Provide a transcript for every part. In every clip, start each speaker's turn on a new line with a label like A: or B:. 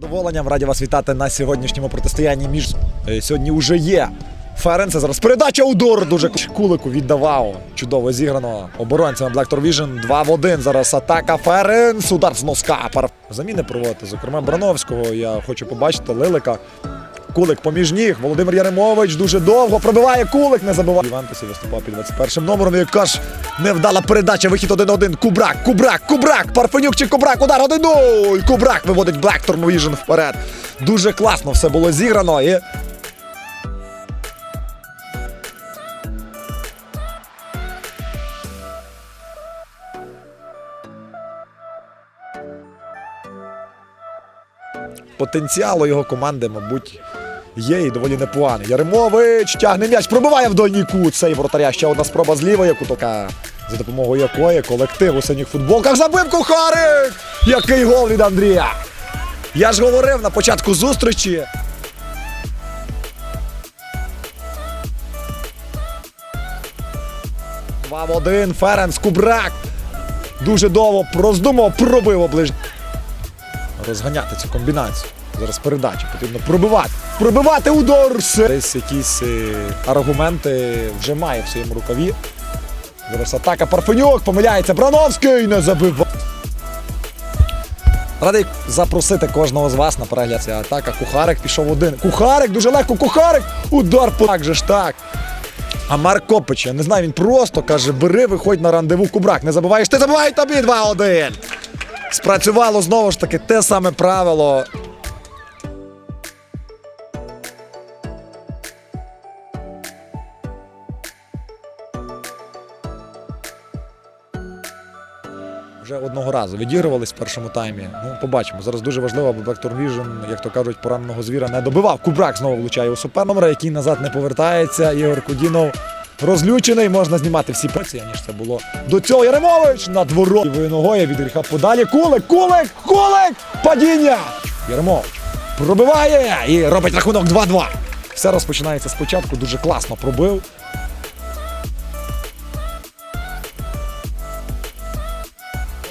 A: Задоволенням раді вас вітати на сьогоднішньому протистоянні між Е, сьогодні вже є. Ференце зараз передача удар дуже кулику віддавав. Чудово зіграно оборонцями Black Vision 2 в 1. Зараз атака Ференс. Удар з носка. Заміни проводити. Зокрема, Брановського. Я хочу побачити Лилика. Кулик поміж ніг. Володимир Яремович дуже довго пробиває кулик, не забиває. Івантусі виступав під 21 номером. Яка ж невдала передача. Вихід 1-1. Кубрак, Кубрак, Кубрак. Парфенюк чи Кубрак. Удар 1-0. Кубрак виводить Blackthorn Vision вперед. Дуже класно все було зіграно. І потенціал у його команди, мабуть, є і доволі непоганий. Яремович тягне м'яч, пробиває в дальній кут. Цей воротаря. Ще одна спроба з лівої кутока, за допомогою якої колектив у синіх футболках забив Кухарик! Який гол від Андрія! Я ж говорив на початку зустрічі. Два в один. Ференц Кубрак. Дуже довго роздумав, пробив оближ розганяти цю комбінацію. Зараз передача потрібно пробивати. Пробивати удар! Десь якісь е, аргументи вже має в своєму рукаві. Зараз атака Парфенюк, помиляється Брановський, не забив. Радий запросити кожного з вас на перегляд. Ця атака. Кухарик пішов один. Кухарик, дуже легко, Кухарик! Удар по так же ж так. А Марк Копич, я не знаю, він просто каже: бери, виходь на рандеву Кубрак. Не забуваєш, ти забувай тобі 2-1. Спрацювало знову ж таки те саме правило. Вже одного разу відігрувались в першому таймі. Ну, побачимо. Зараз дуже важливо, аби Vector Vision, як то кажуть, пораненого звіра не добивав. Кубрак знову влучає у суперномера, який назад не повертається. Ігор Кудінов розлючений. Можна знімати всі прації, ніж це було до цього. Яремович на дворо. Ногою від гріха подалі. Кулик, кулик, кулик! Падіння! Яремович пробиває і робить рахунок 2-2. Все розпочинається спочатку. Дуже класно пробив.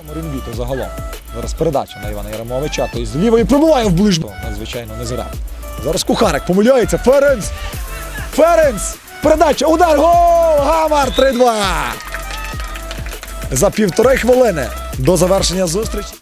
A: Морінвіто загалом. Зараз передача на Івана Яремовича. Той з лівої пробиває в ближню. Надзвичайно не зграв. Зараз Кухарик помиляється. Ференц! Ференц! Передача! Удар! Гол! Гавар 3-2! За півтори хвилини до завершення зустрічі.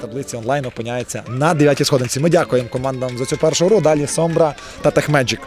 A: Таблиці онлайн опиняється на 9 сходинці. Ми дякуємо командам за цю першу гру. Далі Сомбра та Техмеджик.